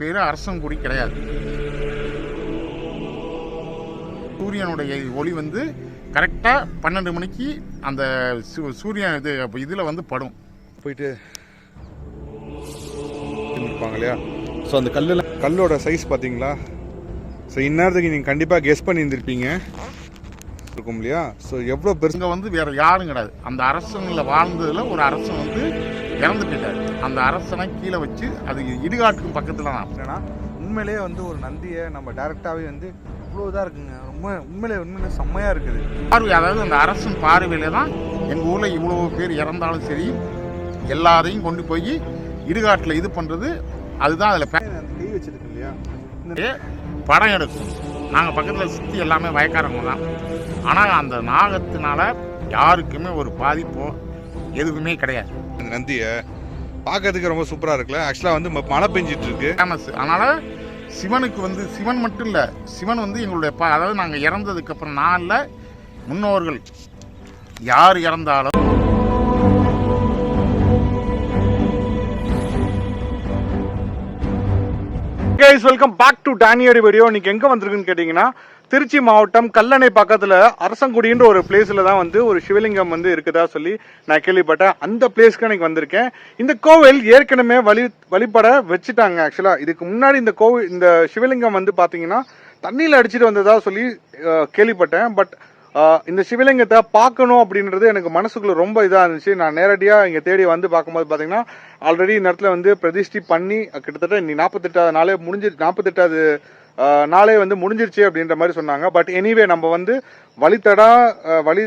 பேர் அரசங்குடி கிடையாது. சூரியனுடைய ஒளி வந்து கரெக்டாக பன்னெண்டு மணிக்கு அந்த சூரியன் இது இதில் வந்து படும். போயிட்டு இருப்பாங்க இல்லையா? ஸோ அந்த கல்லில் கல்லோட சைஸ் பார்த்தீங்களா? ஸோ இந்நேரத்துக்கு நீங்கள் கண்டிப்பாக கெஸ் பண்ணியிருந்திருப்பீங்க இருக்கும் இல்லையா? ஸோ எவ்வளோ பெருசு இங்கே வந்து வேற யாரும் கிடையாது. அந்த அரசனில் வாழ்ந்ததில் ஒரு அரசன் வந்து இறந்து போயிட்டார். அந்த அரசனை கீழே வச்சு அது இடுகாட்டுக்கு பக்கத்தில் தான் என்னன்னா உண்மையிலேயே வந்து ஒரு நந்தியை நம்ம டேரெக்டாகவே வந்து இவ்வளோ இதாக இருக்குங்க. ரொம்ப உண்மையிலே உண்மையிலே செம்மையாக இருக்குது. பார்வை அதாவது அந்த அரசன் பார்வையில தான் எங்கள் ஊரில் இவ்வளோ பேர் இறந்தாலும் சரி எல்லாரையும் கொண்டு போய் இடுகாட்டில் இது பண்ணுறது அதுதான் அதில் கை வச்சிருக்கு இல்லையா? இந்த படம் எடுக்கும். நாங்கள் பக்கத்தில் சுற்றி எல்லாமே வயக்காரங்க தான். ஆனால் அந்த நாகத்தினால யாருக்குமே ஒரு பாதிப்போ எதுவுமே கிடையாது. நந்தியை பார்க்கறதுக்கு ரொம்ப சூப்பராக இருக்குல்ல. ஆக்சுவலாக வந்து மழை பெஞ்சிட்டு இருக்கு ஃபேமஸ் அதனால் சிவனுக்கு வந்து சிவன் மட்டும் இல்லை சிவன் வந்து எங்களுடைய ப அதாவது நாங்கள் இறந்ததுக்கு அப்புறம் நாளில் முன்னோர்கள். யார் இறந்தாலும். கைஸ் வெல்கம் பேக் டு டானியரி வீடியோ இன்னைக்கு எங்க வந்திருக்குன்னு கேட்டிங்கன்னா திருச்சி மாவட்டம் கல்லணை பக்கத்தில் அரசங்குடின்ற ஒரு பிளேஸில் தான் வந்து ஒரு சிவலிங்கம் வந்து இருக்குதா சொல்லி நான் கேள்விப்பட்டேன். அந்த பிளேஸ்க்கு எனக்கு வந்திருக்கேன். இந்த கோவில் ஏற்கனவே வழி வழிபட வச்சுட்டாங்க ஆக்சுவலாக இதுக்கு முன்னாடி இந்த கோவில் இந்த சிவலிங்கம் வந்து பார்த்தீங்கன்னா தண்ணியில் அடிச்சிட்டு வந்ததா சொல்லி கேள்விப்பட்டேன். பட் இந்த சிவலிங்கத்தை பார்க்கணும் அப்படின்றது எனக்கு மனசுக்குள்ள ரொம்ப இதாக இருந்துச்சு. நான் நேரடியாக இங்கே தேடி வந்து பார்க்கும்போது பார்த்தீங்கன்னா ஆல்ரெடி இந்த இடத்துல வந்து பிரதிஷ்டி பண்ணி கிட்டத்தட்ட இன்னைக்கு நாற்பத்தெட்டாவது நாளே முடிஞ்சு நாற்பத்தெட்டாவது நாளே வந்து முடிஞ்சிருச்சு அப்படின்ற மாதிரி சொன்னாங்க. பட் எனிவே நம்ம வந்து வழித்தடா வழி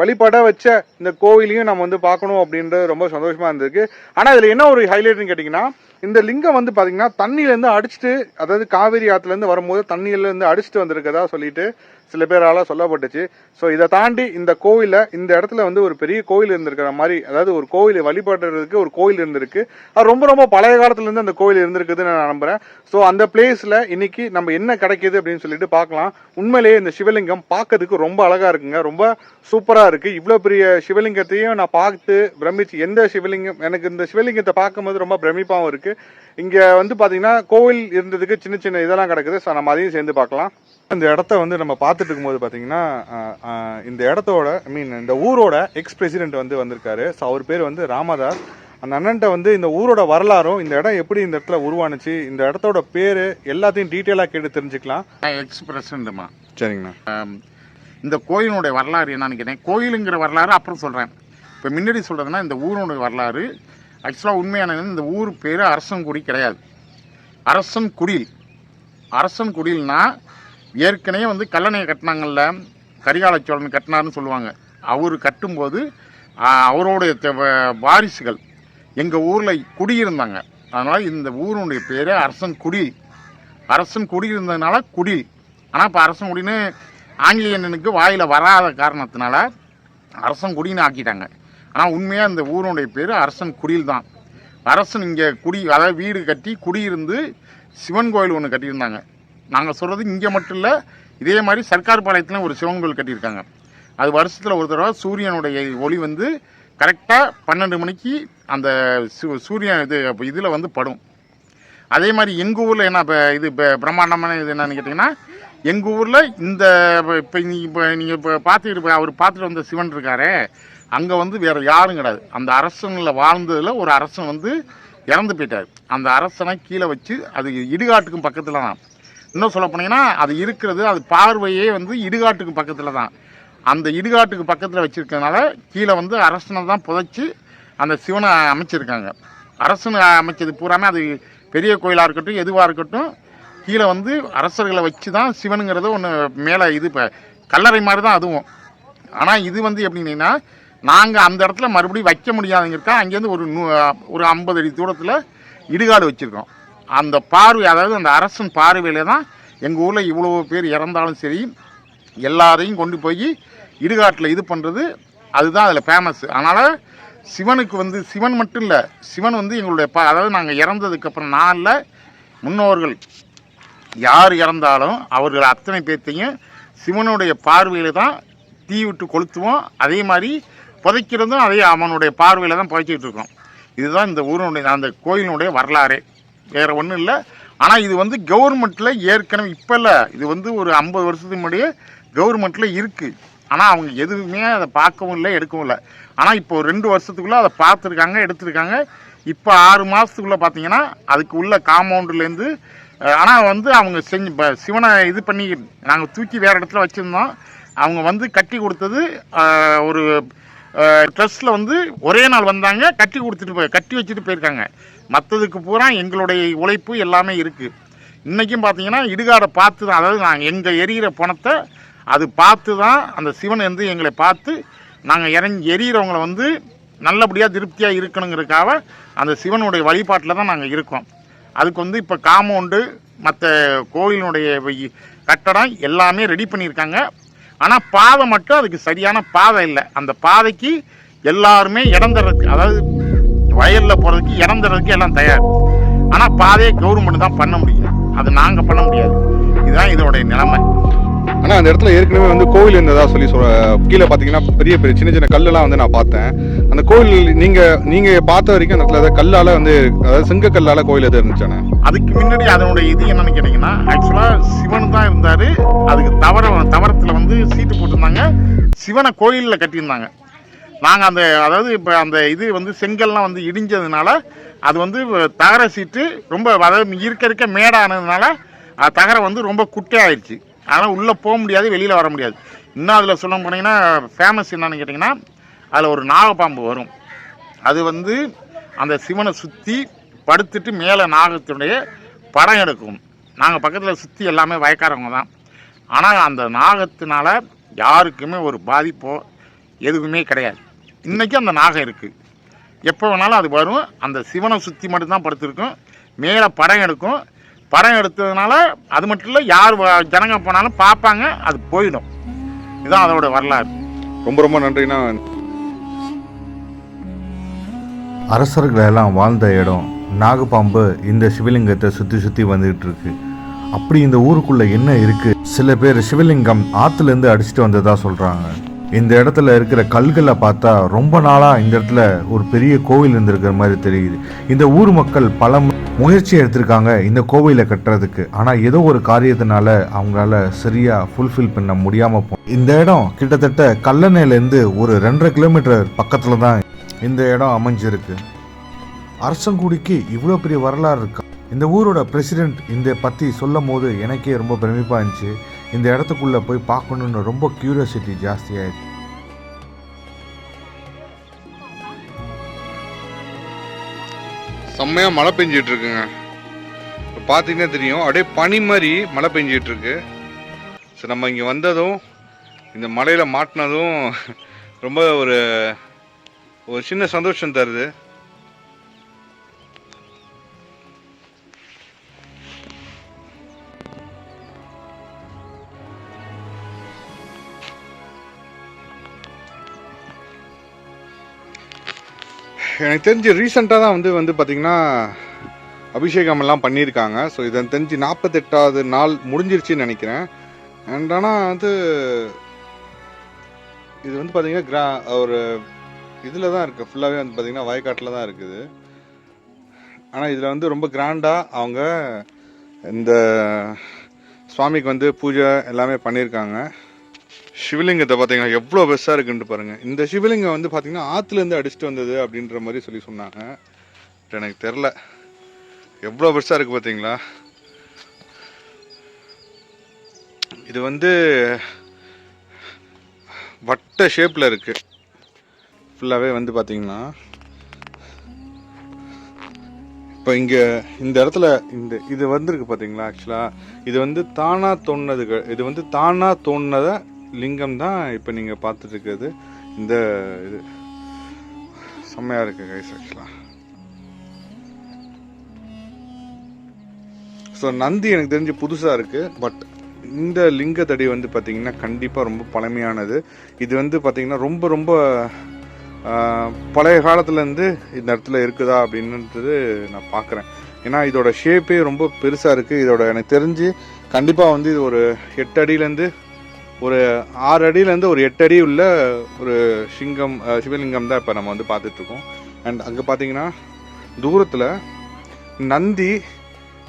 வழிபட வச்ச இந்த கோவிலையும் நம்ம வந்து பார்க்கணும் அப்படின்றது ரொம்ப சந்தோஷமா இருந்திருக்கு. ஆனால் இதில் என்ன ஒரு ஹைலைட்னு கேட்டிங்கன்னா இந்த லிங்கம் வந்து பார்த்தீங்கன்னா தண்ணியிலேருந்து அடிச்சுட்டு அதாவது காவேரி ஆற்றுலேருந்து வரும்போது தண்ணியிலேருந்து அடிச்சுட்டு வந்திருக்கதா சொல்லிட்டு சில பேரால சொல்லப்பட்டுச்சு. ஸோ இதை தாண்டி இந்த கோவிலில் இந்த இடத்துல வந்து ஒரு பெரிய கோவில் இருந்திருக்கிற மாதிரி அதாவது ஒரு கோவில் வழிபடுறதுக்கு ஒரு கோவில் இருந்திருக்கு. அது ரொம்ப ரொம்ப பழைய காலத்துலேருந்து அந்த கோவில் இருந்திருக்குதுன்னு நான் நம்புறேன். ஸோ அந்த பிளேஸில் இன்னைக்கு நம்ம என்ன கிடைக்கிது அப்படின்னு சொல்லிட்டு பார்க்கலாம். உண்மையிலேயே இந்த சிவலிங்கம் பார்க்கறதுக்கு ரொம்ப அழகா இருக்குங்க. ரொம்ப சூப்பரா இருக்கு. இவ்வளோ பெரிய சிவலிங்கத்தையும் நான் பார்த்து பிரமிச்சு எந்த சிவலிங்கம் எனக்கு இந்த சிவலிங்கத்தை பார்க்கும்போது ரொம்ப பிரமிப்பாகவும் இருக்கு. இங்க வந்து பாத்தீங்கன்னா கோவில் இருந்ததுக்கு சின்ன சின்ன இதெல்லாம் கிடக்குது. ஸோ நம்ம அதையும் சேர்ந்து பார்க்கலாம். இந்த இடத்த வந்து நம்ம பார்த்துட்டு இருக்கும்போது பார்த்தீங்கன்னா இந்த இடத்தோட ஐ மீன் இந்த ஊரோட எக்ஸ் பிரசிடென்ட் வந்து வந்திருக்காரு. ஸோ அவர் பேர் வந்து ராமதாஸ். அந்த அண்ணன்ட்ட வந்து இந்த ஊரோட வரலாறும் இந்த இடம் எப்படி இந்த இடத்துல உருவானுச்சு இந்த இடத்தோட பேர் எல்லாத்தையும் டீட்டெயிலாக கேட்டு தெரிஞ்சுக்கலாம். எக்ஸ் பிரசிடண்ட்டுமா சரிங்கண்ணா. இந்த கோயிலுடைய வரலாறு என்னன்னு கேட்டேன். கோயிலுங்கிற வரலாறு அப்புறம் சொல்கிறேன் இப்போ முன்னாடி சொல்கிறதுனா இந்த ஊரோட வரலாறு ஆக்சுவலாக உண்மையான இந்த ஊர் பேர் அரசன்குடி கிடையாது. அரசன் குடில் அரசன் குடில்னா ஏற்கனவே வந்து கல்லணையை கட்டினாங்கல்ல கரிகால சோழன் கட்டினார்னு சொல்லுவாங்க. அவர் கட்டும்போது அவருடைய வாரிசுகள் எங்கள் ஊரில் குடியிருந்தாங்க. அதனால் இந்த ஊருடைய பேர் அரசன் குடில் அரசன் குடியிருந்ததுனால குடில் ஆனால் இப்போ அரசன் குடின்னு ஆங்கிலேயனுக்கு வாயில் வராத காரணத்தினால அரசன் குடின்னு ஆக்கிட்டாங்க. ஆனால் உண்மையாக இந்த ஊருடைய பேர் அரசன் குடில் தான். அரசன் இங்கே குடி அதாவது வீடு கட்டி குடியிருந்து சிவன் கோயில் ஒன்று கட்டியிருந்தாங்க. நாங்கள் சொல்கிறது இங்கே மட்டும் இல்லை இதே மாதிரி சர்க்கார் பாளையத்தில் ஒரு சிவன் கோயில் கட்டியிருக்காங்க. அது வருஷத்தில் ஒரு தடவை சூரியனுடைய ஒளி வந்து கரெக்டாக பன்னெண்டு மணிக்கு அந்த சூ- சூரியன் இது இதில் வந்து படும். அதே மாதிரி எங்கள் ஊரில் என்ன இப்போ இது இப்போ பிரம்மாண்டமான இது என்னன்னு கேட்டிங்கன்னா எங்கள் ஊரில் இந்த இப்போ இப்போ நீங்கள் இப்போ பார்த்துக்கிட்டு இப்போ அவர் பார்த்துட்டு வந்த சிவன் இருக்காரே அங்கே வந்து வேறு யாரும் கிடையாது. அந்த அரசனில் வாழ்ந்ததில் ஒரு அரசன் வந்து இறந்து போயிட்டார். அந்த அரசனை கீழே வச்சு அது இடுகாட்டுக்கும் பக்கத்தில் தான். இன்னும் சொல்ல போனீங்கன்னா அது இருக்கிறது அது பார்வையே வந்து இடுகாட்டுக்கு பக்கத்தில் தான். அந்த இடுகாட்டுக்கு பக்கத்தில் வச்சுருக்கனால கீழே வந்து அரசனை தான் புதைச்சி அந்த சிவனை அமைச்சிருக்காங்க. அரசன் அமைச்சது பூராமே அது பெரிய கோயிலாக இருக்கட்டும் எதுவாக இருக்கட்டும் கீழே வந்து அரசர்களை வச்சு தான் சிவனுங்கிறது ஒன்று மேலே இது இப்போ கல்லறை மாதிரி தான் அதுவும். ஆனால் இது வந்து எப்படின்னா நாங்கள் அந்த இடத்துல மறுபடியும் வைக்க முடியாதுங்கிறக்கா அங்கேருந்து ஒரு நூ ஒரு ஐம்பது அடி தூரத்தில் இடுகாடு வச்சுருக்கோம். அந்த பார்வை அதாவது அந்த அரசன் பார்வையில் தான் எங்கள் ஊரில் இவ்வளோ பேர் இறந்தாலும் சரி எல்லாரையும் கொண்டு போய் இடுகாட்டில் இது பண்ணுறது அதுதான் அதில் ஃபேமஸ் அதனால் சிவனுக்கு வந்து சிவன் மட்டும் இல்லை சிவன் வந்து எங்களுடைய ப அதாவது நாங்கள் இறந்ததுக்கப்புறம் நாளில் முன்னோர்கள் யார் இறந்தாலும் அவர்கள் அத்தனை பேர்த்தையும் சிவனுடைய பார்வையில் தான் தீ விட்டு கொளுத்துவோம். அதே மாதிரி புதைக்கிறதும் அதே அவனுடைய பார்வையில் தான் புதைச்சிக்கிட்டு இருக்கோம். இதுதான் இந்த ஊரினுடைய அந்த கோயிலினுடைய வரலாறு. வேறு ஒன்றும் இல்லை. ஆனால் இது வந்து கவர்மெண்ட்டில் ஏற்கனவே இப்போ இல்லை இது வந்து ஒரு ஐம்பது வருஷத்துக்கு முன்னாடியே கவர்மெண்ட்டில் இருக்குது ஆனால் அவங்க எதுவுமே அதை பார்க்கவும் இல்லை எடுக்கவும் இல்லை. ஆனால் இப்போ ரெண்டு வருஷத்துக்குள்ளே அதை பார்த்துருக்காங்க எடுத்திருக்காங்க. இப்போ ஆறு மாதத்துக்குள்ளே பார்த்தீங்கன்னா அதுக்கு உள்ள காம்பவுண்டுலேருந்து ஆனால் வந்து அவங்க செஞ்சு இப்போ சிவனை இது பண்ணி நாங்கள் தூக்கி வேறு இடத்துல வச்சுருந்தோம். அவங்க வந்து கட்டி கொடுத்தது ஒரு ட்ரெஸ்ஸில் வந்து ஒரே நாள் வந்தாங்க கட்டி கொடுத்துட்டு போய் கட்டி வச்சுட்டு போயிருக்காங்க. மற்றதுக்கு பூரா எங்களுடைய உழைப்பு எல்லாமே இருக்குது இன்றைக்கும் பார்த்தீங்கன்னா இடுகாடை பார்த்து தான் அதாவது நாங்கள் எங்கள் எரியிற பணத்தை அது பார்த்து தான் அந்த சிவன் வந்து எங்களை பார்த்து நாங்கள் இறங்கி எரியிறவங்கள வந்து நல்லபடியாக திருப்தியாக இருக்கணுங்கிறதுக்காக அந்த சிவனுடைய வழிபாட்டில் தான் நாங்கள் இருக்கோம். அதுக்கு வந்து இப்போ காம்பவுண்டு மற்ற கோயிலினுடைய கட்டடம் எல்லாமே ரெடி பண்ணியிருக்காங்க. ஆனால் பாதை மட்டும் அதுக்கு சரியான பாதை இல்லை. அந்த பாதைக்கு எல்லாருமே இடம் தர்றதுக்கு அதாவது வயலில் போகிறதுக்கு இடம் தர்றதுக்கு எல்லாம் தயார். ஆனால் பாதையை கவர்மெண்ட் தான் பண்ண முடியும். அது நாங்கள் பண்ண முடியாது. இதுதான் இதோடைய நிலைமை. ஆனால் அந்த இடத்துல ஏற்கனவே வந்து கோவில் இருந்ததா சொல்லி சொல்ல கீழே பார்த்தீங்கன்னா பெரிய பெரிய சின்ன சின்ன கல்லெல்லாம் வந்து நான் பார்த்தேன். அந்த கோவில் நீங்கள் நீங்கள் பார்த்த வரைக்கும் அந்த இடத்துல கல்லால் வந்து அதாவது செங்க கல்லால் கோயில் எது இருந்துச்சானே அதுக்கு முன்னாடி அதனுடைய இது என்னன்னு கேட்டிங்கன்னா ஆக்சுவலாக சிவன் தான் இருந்தார். அதுக்கு தவற தவறத்தில் வந்து சீட்டு போட்டிருந்தாங்க. சிவனை கோயிலில் கட்டியிருந்தாங்க. நாங்கள் அந்த அதாவது இப்போ அந்த இது வந்து செங்கல்லாம் வந்து இடிஞ்சதுனால அது வந்து தகர சீட்டு ரொம்ப அதாவது இருக்க இருக்க மேடானதுனால அது தகரம் வந்து ரொம்ப குட்டையாயிடுச்சு. அதனால் உள்ளே போக முடியாது வெளியில் வர முடியாது. இன்னும் அதில் சொல்ல போனீங்கன்னா ஃபேமஸ் என்னன்னு கேட்டிங்கன்னா அதில் ஒரு நாகப்பாம்பு வரும். அது வந்து அந்த சிவனை சுற்றி படுத்துட்டு மேலே நாகத்தினுடைய படம் எடுக்கும். நாங்கள் பக்கத்தில் சுற்றி எல்லாமே வயக்காரவங்க தான். ஆனால் அந்த நாகத்தினால யாருக்குமே ஒரு பாதிப்போ எதுவுமே கிடையாது. இன்றைக்கும் அந்த நாகம் இருக்குது எப்போ வேணாலும் அது வரும். அந்த சிவனை சுற்றி மட்டும்தான் படுத்திருக்கும். மேலே படம் எடுக்கும். படம் எடுத்ததுனால அது மட்டும் இல்லை யார் ஜனங்க போனாலும் பார்ப்பாங்க அது போயிடும். இதுதான் அதோட வரலாறு. ரொம்ப ரொம்ப நன்றிண்ணா. அரசர்கள் எல்லாம் வாழ்ந்த இடம் நாகப்பாம்பு இந்த சிவலிங்கத்தை சுற்றி சுற்றி வந்துகிட்டு இருக்கு. அப்படி இந்த ஊருக்குள்ள என்ன இருக்கு? சில பேர் சிவலிங்கம் ஆத்துலேருந்து அடிச்சுட்டு வந்ததா சொல்றாங்க. இந்த இடத்துல இருக்கிற கல்களை பார்த்தா ரொம்ப நாளா இந்த இடத்துல ஒரு பெரிய கோவில் இருந்திருக்கிற மாதிரி தெரியுது. இந்த ஊர் மக்கள் பல முயற்சி எடுத்திருக்காங்க இந்த கோவிலை கட்டுறதுக்கு. ஆனால் ஏதோ ஒரு காரியத்தினால அவங்களால சரியாக ஃபுல்ஃபில் பண்ண முடியாமல் போ இந்த இடம் கிட்டத்தட்ட கல்லணையிலேருந்து ஒரு ரெண்டரை கிலோமீட்டர் பக்கத்தில் தான் இந்த இடம் அமைஞ்சிருக்கு. அரசங்குடிக்கு இவ்வளோ பெரிய வரலாறு இருக்கா? இந்த ஊரோட பிரசிடென்ட் இந்த பற்றி சொல்லும் போது எனக்கே ரொம்ப பிரமிப்பாக இருந்துச்சு. இந்த இடத்துக்குள்ளே போய் பார்க்கணுன்னு ரொம்ப க்யூரியாசிட்டி ஜாஸ்தியாயிடுச்சு. செம்மையாக மழை பெஞ்சிட்டு இருக்குங்க பார்த்தீங்கன்னா தெரியும். அப்படியே பனி மாதிரி மழை பெஞ்சிட்டு இருக்கு சரி நம்ம இங்கே வந்ததும் இந்த மலையில் மாட்டினதும் ரொம்ப ஒரு ஒரு சின்ன சந்தோஷம் தருது. எனக்கு தெரிஞ்சு ரீசெண்டாக தான் வந்து வந்து பார்த்திங்கன்னா அபிஷேகம் எல்லாம் பண்ணியிருக்காங்க. ஸோ இதை தெரிஞ்சு நாற்பத்தெட்டாவது நாள் முடிஞ்சிருச்சுன்னு நினைக்கிறேன். அண்ட் ஆனால் வந்து இது வந்து பார்த்திங்கன்னா கிரா ஒரு இதில் தான் இருக்குது ஃபுல்லாகவே வந்து பார்த்திங்கன்னா வயக்காட்டில் தான் இருக்குது. ஆனால் இதில் வந்து ரொம்ப கிராண்டாக அவங்க இந்த சுவாமிக்கு வந்து பூஜை எல்லாமே பண்ணியிருக்காங்க. சிவலிங்கத்தை பார்த்தீங்கன்னா எவ்வளோ பெருசாக இருக்குன்ட்டு பாருங்கள் இந்த சிவலிங்கம் வந்து பார்த்தீங்கன்னா ஆற்றுலேருந்து அடிச்சுட்டு வந்தது அப்படின்ற மாதிரி சொல்லி சொன்னாங்க. எனக்கு தெரில எவ்வளோ பெருசாக இருக்குது பார்த்தீங்களா? இது வந்து வட்ட ஷேப்பில் இருக்குது ஃபுல்லாகவே வந்து பார்த்தீங்கன்னா இப்போ இங்கே இந்த இடத்துல இந்த இது வந்திருக்கு பார்த்தீங்களா ஆக்சுவலாக இது வந்து தானாக தோணுனது க- இது வந்து தானாக தோணுனதை லிங்கம் தான் இப்போ நீங்கள் பார்த்துட்டு இருக்கிறது இந்த இது. செம்மையாக இருக்குது கைஸ் ஆக்சுவலாக ஸோ நந்தி எனக்கு தெரிஞ்சு புதுசாக இருக்குது பட் இந்த லிங்கத்தடி வந்து பார்த்திங்கன்னா கண்டிப்பாக ரொம்ப பழமையானது. இது வந்து பார்த்திங்கன்னா ரொம்ப ரொம்ப பழைய காலத்துலேருந்து இந்த இடத்துல இருக்குதா அப்படின்றது நான் பார்க்குறேன் ஏன்னா இதோட ஷேப்பே ரொம்ப பெருசாக இருக்குது இதோட எனக்கு தெரிஞ்சு கண்டிப்பாக வந்து இது ஒரு எட்டு அடியிலேருந்து ஒரு ஆறு அடியிலேருந்து ஒரு எட்டு அடி உள்ள ஒரு சிங்கம் சிவலிங்கம் தான் இப்போ நம்ம வந்து பார்த்துட்ருக்கோம். அண்ட் அங்கே பார்த்தீங்கன்னா தூரத்தில் நந்தி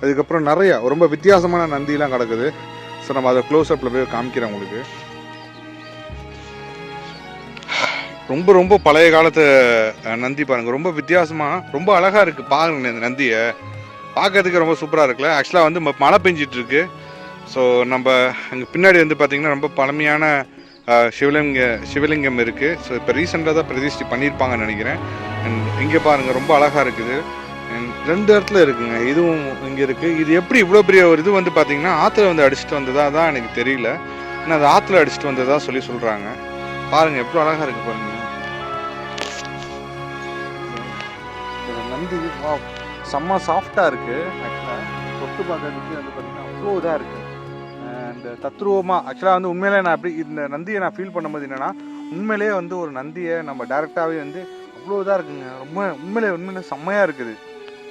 அதுக்கப்புறம் நிறையா ரொம்ப வித்தியாசமான நந்திலாம் கிடக்குது. ஸோ நம்ம அதை க்ளோஸ்அப்பில் போய் காமிக்கிறேன் உங்களுக்கு. ரொம்ப ரொம்ப பழைய காலத்து நந்தி பாருங்கள் ரொம்ப வித்தியாசமாக ரொம்ப அழகாக இருக்குது பாருங்க இந்த நந்தியை. பார்க்கறதுக்கு ரொம்ப சூப்பராக இருக்குல்ல. ஆக்சுவலாக வந்து மழை பெஞ்சிட்ருக்கு. ஸோ நம்ம அங்கே பின்னாடி வந்து பார்த்திங்கன்னா ரொம்ப பழமையான சிவலிங்க சிவலிங்கம் இருக்குது ஸோ இப்போ ரீசெண்டாக தான் பிரதிஷ்டி பண்ணியிருப்பாங்கன்னு நினைக்கிறேன். அண்ட் இங்கே பாருங்கள் ரொம்ப அழகாக இருக்குது. ரெண்டு இடத்துல இருக்குங்க. இதுவும் இங்கே இருக்குது இது எப்படி இவ்வளோ பெரிய ஒரு இது வந்து பார்த்தீங்கன்னா ஆற்றுல வந்து அடிச்சுட்டு வந்ததா தான் எனக்கு தெரியல. ஆனால் அது ஆற்றுல அடிச்சுட்டு வந்ததா சொல்லி சொல்கிறாங்க பாருங்கள் எவ்வளோ அழகாக இருக்குது பாருங்கள் நந்தி செம்ம சாஃப்டாக இருக்குது ஆக்சுவலாக தொட்டு பார்க்கறதுக்கு வந்து பார்த்திங்கன்னா அவ்வளோ இதாக இருக்குது இந்த தத்ரூபமாக ஆக்சுவலாக வந்து உண்மையிலே நான் அப்படி இந்த நந்தியை நான் ஃபீல் பண்ணும்போது என்னென்னா உண்மையிலேயே வந்து ஒரு நந்தியை நம்ம டேரெக்டாகவே வந்து அவ்வளோ இதாக இருக்குங்க. ரொம்ப உண்மையிலே உண்மையிலே செம்மையாக இருக்குது.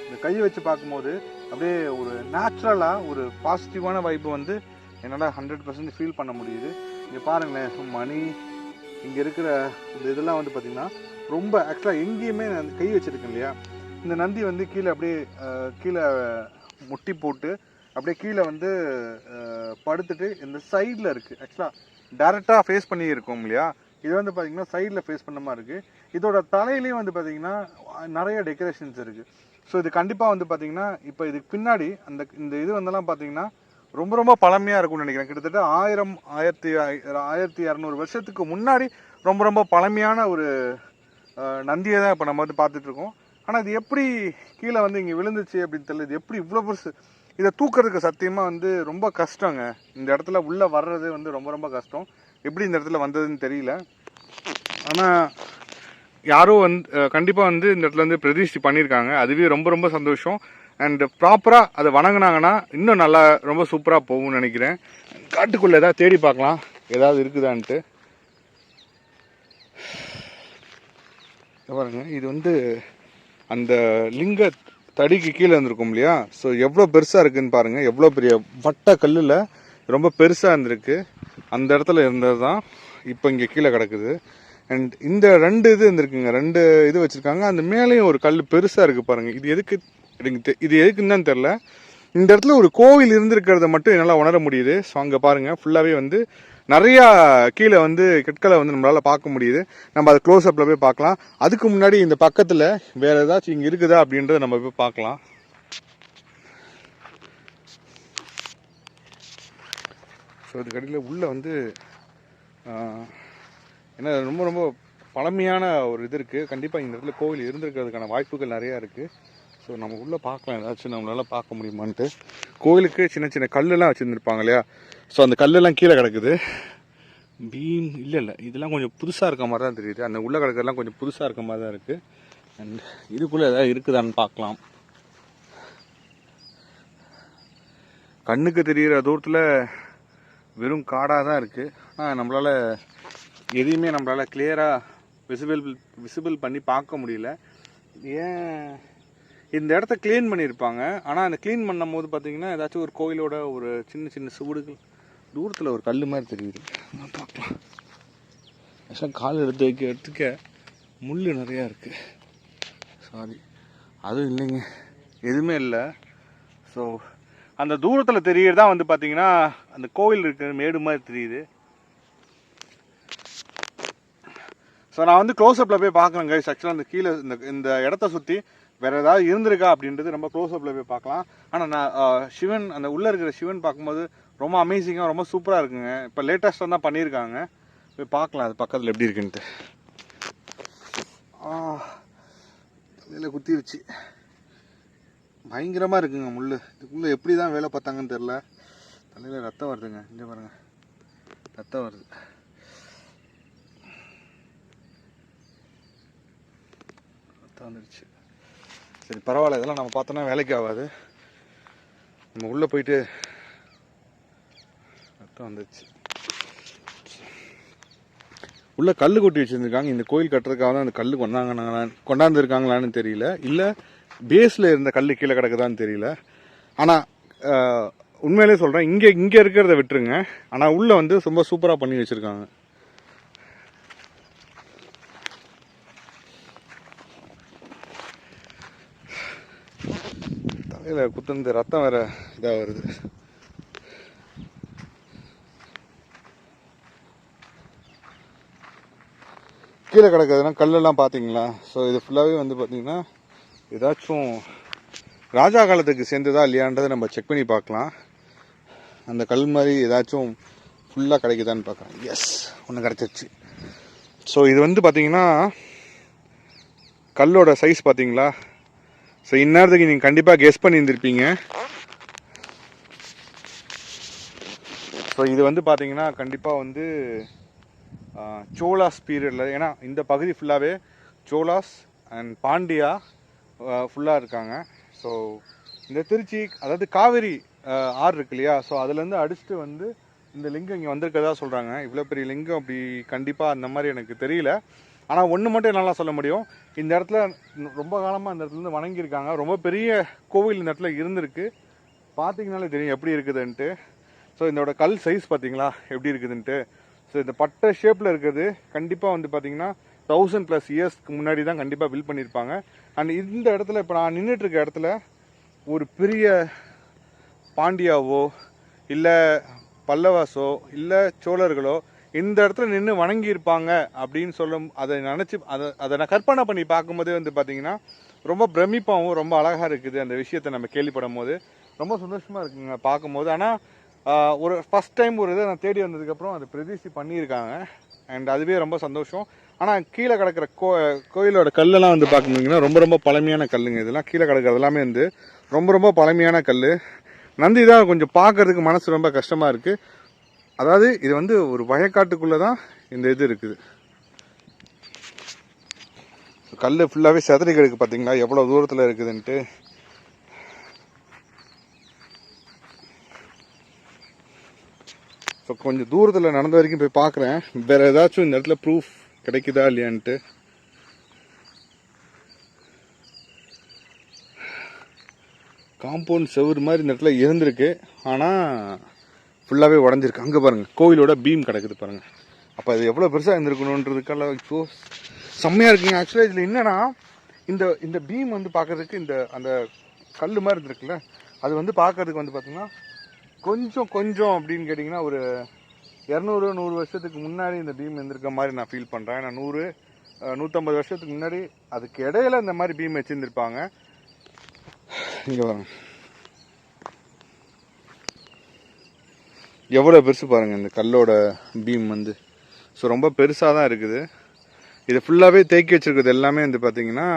இந்த கையை வச்சு பார்க்கும்போது அப்படியே ஒரு நேச்சுரலாக ஒரு பாசிட்டிவான வைப்பு வந்து என்னால் ஹண்ட்ரட் பர்சன்ட் ஃபீல் பண்ண முடியுது. இங்கே பாருங்களேன் மணி இங்கே இருக்கிற இந்த இதெல்லாம் வந்து பார்த்திங்கன்னா ரொம்ப ஆக்சுவலாக எங்கேயுமே நான் கை வச்சுருக்கேன் இல்லையா? இந்த நந்தி வந்து கீழே அப்படியே கீழே முட்டி போட்டு அப்படியே கீழே வந்து படுத்துட்டு இந்த சைடில் இருக்குது ஆக்சுவலாக டேரெக்டாக ஃபேஸ் பண்ணி இருக்கோம் இல்லையா? இது வந்து பார்த்தீங்கன்னா சைடில் ஃபேஸ் பண்ண மாதிரி இருக்குது இதோட தலையிலையும் வந்து பார்த்தீங்கன்னா நிறைய டெக்கரேஷன்ஸ் இருக்குது ஸோ இது கண்டிப்பாக வந்து பார்த்தீங்கன்னா இப்போ இதுக்கு பின்னாடி அந்த இந்த இது வந்தெல்லாம் பார்த்தீங்கன்னா ரொம்ப ரொம்ப பழமையாக இருக்கும்னு நினைக்கிறேன். கிட்டத்தட்ட ஆயிரம் ஆயிரத்தி ஆயிரத்தி இரநூறு வருஷத்துக்கு முன்னாடி ரொம்ப ரொம்ப பழமையான ஒரு நந்தியை தான் இப்போ நம்ம வந்து பார்த்துட்ருக்கோம் ஆனால் இது எப்படி கீழே வந்து இங்கே விழுந்துச்சு அப்படின்னு தெரியல. இது எப்படி இவ்வளோ பெருசு இதை தூக்குறதுக்கு சத்தியமாக வந்து ரொம்ப கஷ்டங்க. இந்த இடத்துல உள்ளே வர்றது வந்து ரொம்ப ரொம்ப கஷ்டம். எப்படி இந்த இடத்துல வந்ததுன்னு தெரியல. ஆனால் யாரோ வந்து கண்டிப்பாக வந்து இந்த இடத்துல வந்து பிரதிஷ்டி பண்ணியிருக்காங்க அதுவே ரொம்ப ரொம்ப சந்தோஷம். அண்ட் ப்ராப்பராக அதை வணங்கினாங்கன்னா இன்னும் நல்லா ரொம்ப சூப்பராக போகும்னு நினைக்கிறேன். காட்டுக்குள்ளே ஏதாவது தேடி பார்க்கலாம். ஏதாவது இருக்குதான்ட்டு. பாருங்க இது வந்து அந்த லிங்க தடிக்கு கீழே இருந்திருக்கும் இல்லையா? ஸோ எவ்வளோ பெருசாக இருக்குதுன்னு பாருங்கள் எவ்வளோ பெரிய வட்ட கல்லில் ரொம்ப பெருசாக இருந்திருக்கு. அந்த இடத்துல இருந்தது தான் இப்போ இங்கே கீழே கிடக்குது. அண்ட் இந்த ரெண்டு இது இருந்திருக்குங்க. ரெண்டு இது வச்சுருக்காங்க. அந்த மேலேயும் ஒரு கல் பெருசாக இருக்குது பாருங்கள் இது எதுக்கு? எனக்கு தெ- இது எதுக்குன்னு தெரில இந்த இடத்துல ஒரு கோவில் இருந்திருக்கிறத மட்டும் என்னால் உணர முடியுது. ஸோ அங்கே பாருங்கள் ஃபுல்லாகவே வந்து நிறையா கீழே வந்து கற்களை வந்து நம்மளால் பார்க்க முடியுது. நம்ம அதை க்ளோஸ் அப்பில் போய் பார்க்கலாம். அதுக்கு முன்னாடி இந்த பக்கத்தில் வேறு ஏதாச்சும் இங்கே இருக்குதா அப்படின்றத நம்ம போய் பார்க்கலாம். ஸோ இதுக்கடியில் உள்ளே வந்து ஏன்னா ரொம்ப ரொம்ப பழமையான ஒரு இது இருக்குது கண்டிப்பாக இந்த இடத்துல கோவில் இருந்திருக்கிறதுக்கான வாய்ப்புகள் நிறையா இருக்குது ஸோ நம்ம உள்ளே பார்க்கலாம். ஏதாச்சும் நம்மளால் பார்க்க முடியுமான்ட்டு. கோவிலுக்கு சின்ன சின்ன கல்லெல்லாம் வச்சுருந்துருப்பாங்க இல்லையா? ஸோ அந்த கல்லெல்லாம் கீழே கிடக்குது. பீம் இல்லை இல்லை. இதெல்லாம் கொஞ்சம் புதுசாக இருக்க மாதிரி தான் தெரியுது. அந்த உள்ளே கிடக்கிறதுலாம் கொஞ்சம் புதுசாக இருக்க மாதிரி தான் இருக்குது அண்ட் இதுக்குள்ளே ஏதாவது இருக்குதான்னு பார்க்கலாம். கண்ணுக்கு தெரிகிற தூரத்தில் வெறும் காடாக தான் இருக்குது ஆனால் நம்மளால் எதையுமே நம்மளால் கிளியராக விசிபிள் விசிபிள் பண்ணி பார்க்க முடியல. ஏன்? இந்த இடத்த க்ளீன் பண்ணியிருப்பாங்க. ஆனால் அந்த க்ளீன் பண்ணும்போது பார்த்திங்கன்னா ஏதாச்சும் ஒரு கோயிலோட ஒரு சின்ன சின்ன சுவடுகள் தூரத்தில் ஒரு கல் மாதிரி தெரியுது. நான் பார்க்கலாம். ஆக்சுவலாக கால் எடுத்து வைக்க எடுத்துக்க. முள் நிறையா இருக்குது சாரி அதுவும் இல்லைங்க. எதுவுமே இல்லை. ஸோ அந்த தூரத்தில் தெரியறதா வந்து பார்த்தீங்கன்னா அந்த கோவில் இருக்கிற மேடு மாதிரி தெரியுது. ஸோ நான் வந்து க்ளோஸ்அப்பில் போய் பார்க்குறேன் கைஸ் ஆக்சுவலாக அந்த கீழே இந்த இந்த இடத்த சுற்றி வேறு ஏதாவது இருந்திருக்கா அப்படின்றது ரொம்ப க்ளோஸ்அப்பில் போய் பார்க்கலாம். ஆனால் நான் சிவன் அந்த உள்ளே இருக்கிற சிவன் பார்க்கும்போது ரொம்ப அமேசிங்காக ரொம்ப சூப்பராக இருக்குங்க. இப்போ லேட்டஸ்ட்டாக தான் பண்ணியிருக்காங்க போய் பார்க்கலாம் அது பக்கத்தில் எப்படி இருக்குன்ட்டு. தலையில் குத்திருச்சு. பயங்கரமாக இருக்குங்க முள் இதுக்குள்ளே எப்படி தான் வேலை பார்த்தாங்கன்னு தெரில தலையில் ரத்தம் வருதுங்க. இங்கே பாருங்க. ரத்தம் வருது. ரத்தம் வந்துடுச்சு சரி பரவாயில்ல. இதெல்லாம் நம்ம பார்த்தோன்னா வேலைக்கு ஆகாது. நம்ம உள்ளே போயிட்டு ரத்தம் வந்துச்சு. உள்ள கல் கொட்டி வச்சுருந்துருக்காங்க. இந்த கோயில் கட்டுறதுக்காக தான் அந்த கல் கொண்டாங்க கொண்டாந்துருக்காங்களான்னு தெரியல. இல்லை பேஸில் இருந்த கல் கீழே கிடக்குதான்னு தெரியல. ஆனால் உண்மையிலே சொல்கிறேன் இங்கே இங்கே இருக்கிறத விட்டுருங்க. ஆனால் உள்ளே வந்து ரொம்ப சூப்பராக பண்ணி வச்சுருக்காங்க. தலையில் குத்துனது ரத்தம் வேறு இதாக வருது. கீழே கிடக்குதுன்னா கல்லெல்லாம் பார்த்தீங்களா? ஸோ இது ஃபுல்லாகவே வந்து பார்த்தீங்கன்னா ஏதாச்சும் ராஜா காலத்துக்கு சேர்ந்ததா இல்லையான்றதை நம்ம செக் பண்ணி பார்க்கலாம். அந்த கல் மாதிரி ஏதாச்சும் ஃபுல்லாக கிடைக்குதான்னு பார்க்குறேன் எஸ் ஒன்று கிடச்சிருச்சு. ஸோ இது வந்து பார்த்தீங்கன்னா கல்லோட சைஸ் பார்த்தீங்களா? ஸோ இந்நேரத்துக்கு நீங்கள் கண்டிப்பாக கெஸ் பண்ணியிருந்திருப்பீங்க. ஸோ இது வந்து பார்த்தீங்கன்னா கண்டிப்பாக வந்து சோலாஸ் பீரியடில் ஏன்னா இந்த பகுதி ஃபுல்லாகவே சோலாஸ் அண்ட் பாண்டியா ஃபுல்லாக இருக்காங்க. ஸோ இந்த திருச்சி அதாவது காவிரி ஆறு இருக்கு இல்லையா? ஸோ அதுலேருந்து அடிச்சுட்டு வந்து இந்த லிங்கம் இங்கே வந்திருக்கதா சொல்கிறாங்க இவ்வளோ பெரிய லிங்கம் அப்படி கண்டிப்பாக அந்த மாதிரி எனக்கு தெரியல. ஆனால் ஒன்று மட்டும் என்னால் சொல்ல முடியும். இந்த இடத்துல ரொம்ப காலமாக இந்த இடத்துலேருந்து வணங்கியிருக்காங்க. ரொம்ப பெரிய கோவில் இந்த இடத்துல இருந்திருக்கு. பார்த்தீங்கனாலே தெரியும் எப்படி இருக்குதுன்ட்டு. ஸோ இதோட கல் சைஸ் பார்த்தீங்களா எப்படி இருக்குதுன்ட்டு. ஸோ இந்த பட்டை ஷேப்பில் இருக்கிறது கண்டிப்பாக வந்து பார்த்தீங்கன்னா தௌசண்ட் ப்ளஸ் இயர்ஸ்க்கு முன்னாடி தான் கண்டிப்பாக பில் பண்ணியிருப்பாங்க அண்ட் இந்த இடத்துல இப்போ நான் நின்றுட்டு இருக்க இடத்துல ஒரு பெரிய பாண்டியாவோ இல்லை பல்லவாசோ இல்லை சோழர்களோ இந்த இடத்துல நின்று வணங்கியிருப்பாங்க அப்படின்னு சொல்லும் அதை நினச்சி அதை அதை நான் கற்பனை பண்ணி பார்க்கும்போதே வந்து பார்த்தீங்கன்னா ரொம்ப பிரமிப்பாகவும் ரொம்ப அழகாக இருக்குது அந்த விஷயத்தை நம்ம கேள்விப்படும் போது. ரொம்ப சந்தோஷமாக இருக்குங்க பார்க்கும்போது. ஆனால் ஒரு ஃபஸ்ட் டைம் ஒரு இதை நான் தேடி வந்ததுக்கப்புறம் அதை பிரதிஷ்டி பண்ணியிருக்காங்க. அண்ட் அதுவே ரொம்ப சந்தோஷம். ஆனால் கீழே கிடக்கிற கோ கோயிலோட கல்லெல்லாம் வந்து பார்க்கும்போதுங்கன்னா ரொம்ப ரொம்ப பழமையான கல்லுங்க. இதெல்லாம் கீழே கிடக்கிறது எல்லாமே வந்து ரொம்ப ரொம்ப பழமையான கல் நந்தி தான் கொஞ்சம் பார்க்கறதுக்கு மனசு ரொம்ப கஷ்டமாக இருக்குது அதாவது இது வந்து ஒரு வயக்காட்டுக்குள்ளே தான் இந்த இது இருக்குது. கல் ஃபுல்லாகவே செதறி கிடக்கு பார்த்தீங்களா எவ்வளோ தூரத்தில் இருக்குதுன்ட்டு. இப்போ கொஞ்சம் தூரத்தில் நடந்த வரைக்கும் போய் பார்க்குறேன் வேறு ஏதாச்சும் இந்த இடத்துல ப்ரூஃப் கிடைக்குதா இல்லையான்ட்டு. காம்பவுண்ட் செவுரு மாதிரி இந்த இடத்துல இருந்திருக்கு. ஆனால் ஃபுல்லாகவே உடஞ்சிருக்கு. அங்கே பாருங்கள் கோவிலோட பீம் கிடக்குது பாருங்கள் அப்போ அது எவ்வளோ பெருசாக இருந்திருக்கணுன்றதுக்கெல்லாம் இப்போ செம்மையாக இருக்குங்க. ஆக்சுவலாக இதில் என்னென்னா இந்த இந்த பீம் வந்து பார்க்கறதுக்கு இந்த அந்த கல் மாதிரி இருந்திருக்குல்ல அது வந்து பார்க்கறதுக்கு வந்து பார்த்திங்கன்னா கொஞ்சம் கொஞ்சம் அப்படின்னு கேட்டிங்கன்னா ஒரு இரநூறு நூறு வருஷத்துக்கு முன்னாடி இந்த பீம் இருந்திருக்க மாதிரி நான் ஃபீல் பண்ணுறேன் ஏன்னா நூறு நூற்றம்பது வருஷத்துக்கு முன்னாடி அதுக்கு இடையில இந்த மாதிரி பீம் வச்சுருந்துருப்பாங்க. இங்கே பாருங்க. எவ்வளோ பெருசு பாருங்கள் இந்த கல்லோட பீம் வந்து. ஸோ ரொம்ப பெருசாக தான் இருக்குது. இது ஃபுல்லாகவே தேக்கி வச்சிருக்கிறது எல்லாமே வந்து பார்த்தீங்கன்னா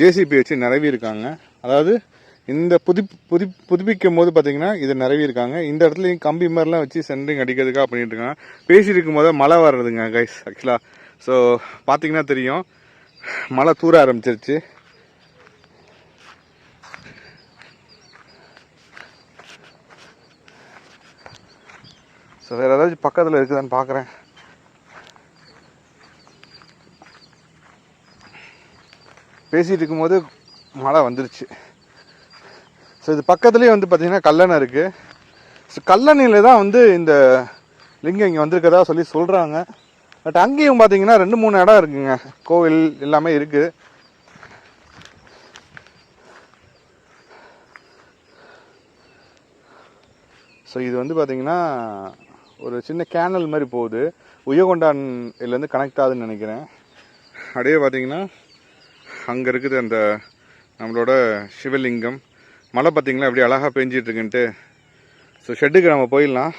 ஜேசிபி வச்சு நிரவி இருக்காங்க. அதாவது இந்த புதி புதி புதுப்பிக்கும் போது பார்த்தீங்கன்னா இது நிறவியிருக்காங்க இந்த இடத்துலையும் கம்பி மாதிரிலாம் வச்சு சென்ட்ரிங் அடிக்கிறதுக்காக பண்ணிட்டு இருக்காங்க. பேசியிருக்கும் இருக்கும் போது மழை வர்றதுங்க கைஸ் ஆக்சுவலாக ஸோ பார்த்தீங்கன்னா தெரியும். மழை தூர ஆரம்பிச்சிருச்சு. ஸோ வேறு ஏதாச்சும் பக்கத்தில் இருக்குதான்னு பார்க்குறேன் பேசிகிட்டு இருக்கும்போது மழை வந்துருச்சு. ஸோ இது பக்கத்துலேயே வந்து பார்த்திங்கன்னா கல்லணை இருக்குது ஸோ கல்லணையில் தான் வந்து இந்த லிங்கம் இங்கே வந்திருக்கதா சொல்லி சொல்கிறாங்க பட் அங்கேயும் பார்த்தீங்கன்னா ரெண்டு மூணு இடம் இருக்குங்க. கோவில் எல்லாமே இருக்குது ஸோ இது வந்து பார்த்திங்கன்னா ஒரு சின்ன கேனல் மாதிரி போகுது. உயகொண்டான் இதுலேருந்து கனெக்ட் ஆகுதுன்னு நினைக்கிறேன். அப்படியே பார்த்தீங்கன்னா அங்கே இருக்குது அந்த நம்மளோட சிவலிங்கம். மழை பார்த்தீங்களா? எப்படி அழகாக பெஞ்சிட்ருக்குன்ட்டு ஸோ ஷெட்டுக்கு நம்ம போயிடலாம்.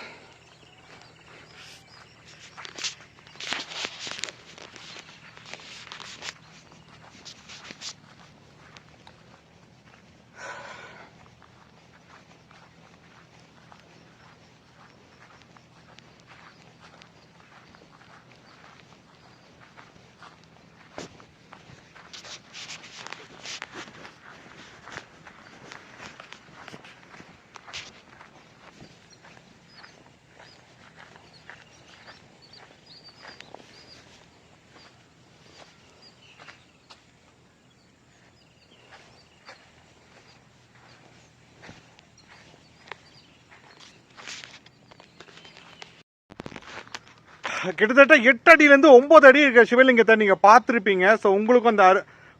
கிட்டத்தட்ட எட்டு அடியிலேருந்து ஒம்பது அடி இருக்க சிவலிங்கத்தை நீங்கள் பார்த்துருப்பீங்க. ஸோ உங்களுக்கும் அந்த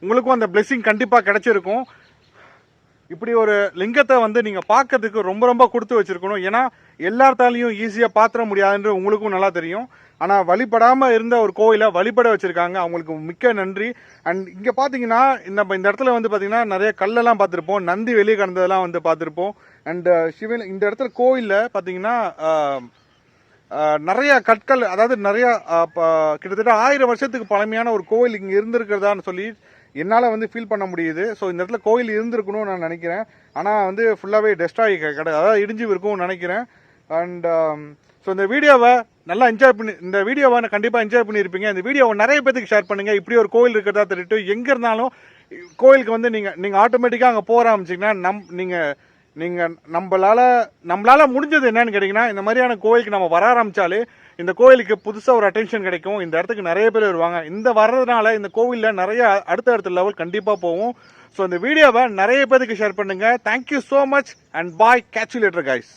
உங்களுக்கும் அந்த பிளெஸ்ஸிங் கண்டிப்பாக கிடச்சிருக்கும். இப்படி ஒரு லிங்கத்தை வந்து நீங்கள் பார்க்கறதுக்கு ரொம்ப ரொம்ப கொடுத்து வச்சுருக்கணும். ஏன்னா எல்லாத்தாலையும் ஈஸியாக பாத்திர முடியாதுன்ற உங்களுக்கும் நல்லா தெரியும். ஆனால் வழிபடாமல் இருந்த ஒரு கோயிலை வழிபட வச்சுருக்காங்க. அவங்களுக்கு மிக்க நன்றி. அண்ட் இங்கே பார்த்தீங்கன்னா நம்ம இந்த இடத்துல வந்து பார்த்திங்கன்னா நிறைய கல்லெல்லாம் பார்த்துருப்போம். நந்தி வெளியே கடந்ததெல்லாம் வந்து பார்த்துருப்போம். அண்டு சிவன் இந்த இடத்துல கோயிலில் பார்த்தீங்கன்னா நிறைய கற்கள் அதாவது நிறைய கிட்டத்தட்ட ஆயிரம் வருஷத்துக்கு பழமையான ஒரு கோயில் இங்கே இருந்திருக்கிறதான்னு சொல்லி என்னால் வந்து ஃபீல் பண்ண முடியுது. ஸோ இந்த இடத்துல கோயில் இருந்திருக்கணும்னு நான் நினைக்கிறேன். ஆனால் வந்து ஃபுல்லாகவே டெஸ்ட்ராய் கிடையாது அதாவது இடிஞ்சு இருக்கும்னு நினைக்கிறேன். அண்ட் ஸோ இந்த வீடியோவை நல்லா என்ஜாய் பண்ணி இந்த வீடியோவை நான் கண்டிப்பாக என்ஜாய் பண்ணியிருப்பீங்க. இந்த வீடியோவை நிறைய பேத்துக்கு ஷேர் பண்ணுங்கள் இப்படி ஒரு கோயில் இருக்கிறதா தெரிவிட்டு எங்கே இருந்தாலும் கோயிலுக்கு வந்து நீங்கள் நீங்கள் ஆட்டோமேட்டிக்காக அங்கே போக ஆரம்பிச்சிங்கன்னா நம் நீங்கள் நீங்கள் நம்மளால நம்மளால் முடிஞ்சது என்னன்னு கேட்டிங்கன்னா இந்த மாதிரியான கோயிலுக்கு நம்ம வர ஆரம்பித்தாலே இந்த கோயிலுக்கு புதுசாக ஒரு அட்டென்ஷன் கிடைக்கும். இந்த இடத்துக்கு நிறைய பேர் வருவாங்க. இந்த வர்றதுனால இந்த கோவிலில் நிறைய அடுத்த அடுத்த லெவல் கண்டிப்பாக போகும். ஸோ இந்த வீடியோவை நிறைய பேருக்கு ஷேர் பண்ணுங்கள் thank you so much and bye catch later guys